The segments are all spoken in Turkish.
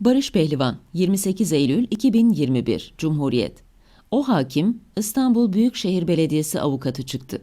Barış Pehlivan, 28 Eylül 2021, Cumhuriyet. O hakim, İstanbul Büyükşehir Belediyesi avukatı çıktı.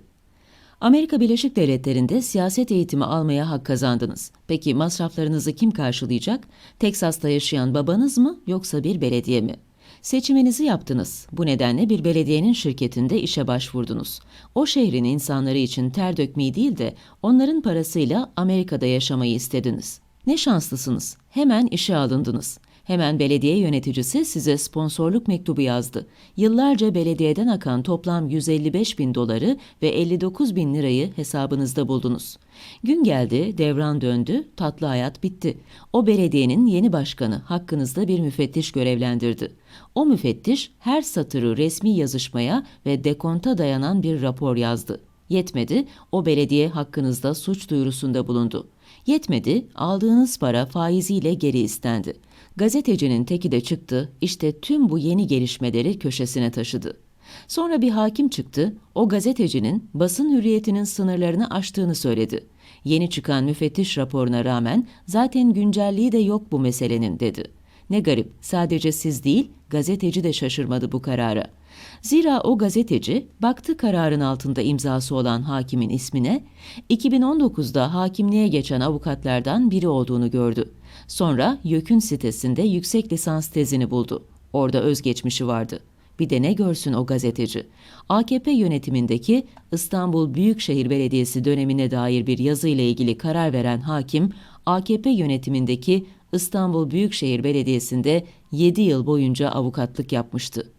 Amerika Birleşik Devletleri'nde siyaset eğitimi almaya hak kazandınız. Peki masraflarınızı kim karşılayacak? Teksas'ta yaşayan babanız mı yoksa bir belediye mi? Seçiminizi yaptınız. Bu nedenle bir belediyenin şirketinde işe başvurdunuz. O şehrin insanları için ter dökmeyi değil de onların parasıyla Amerika'da yaşamayı istediniz. Ne şanslısınız. Hemen işe alındınız. Hemen belediye yöneticisi size sponsorluk mektubu yazdı. Yıllarca belediyeden akan toplam 155 bin doları ve 59 bin lirayı hesabınızda buldunuz. Gün geldi, devran döndü, tatlı hayat bitti. O belediyenin yeni başkanı hakkınızda bir müfettiş görevlendirdi. O müfettiş her satırı resmi yazışmaya ve dekonta dayanan bir rapor yazdı. Yetmedi, o belediye hakkınızda suç duyurusunda bulundu. Yetmedi, aldığınız para faiziyle geri istendi. Gazetecinin teki de çıktı, işte tüm bu yeni gelişmeleri köşesine taşıdı. Sonra bir hakim çıktı, o gazetecinin basın hürriyetinin sınırlarını aştığını söyledi. Yeni çıkan müfettiş raporuna rağmen zaten güncelliği de yok bu meselenin dedi. Ne garip, sadece siz değil, gazeteci de şaşırmadı bu karara. Zira o gazeteci baktı kararın altında imzası olan hakimin ismine, 2019'da hakimliğe geçen avukatlardan biri olduğunu gördü. Sonra YÖK'ün sitesinde yüksek lisans tezini buldu. Orada özgeçmişi vardı. Bir de ne görsün o gazeteci? AKP yönetimindeki İstanbul Büyükşehir Belediyesi dönemine dair bir yazı ile ilgili karar veren hakim, AKP yönetimindeki İstanbul Büyükşehir Belediyesi'nde 7 yıl boyunca avukatlık yapmıştı.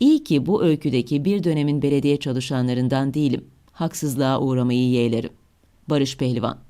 İyi ki bu öyküdeki bir dönemin belediye çalışanlarından değilim. Haksızlığa uğramayı yeğlerim. Barış Pehlivan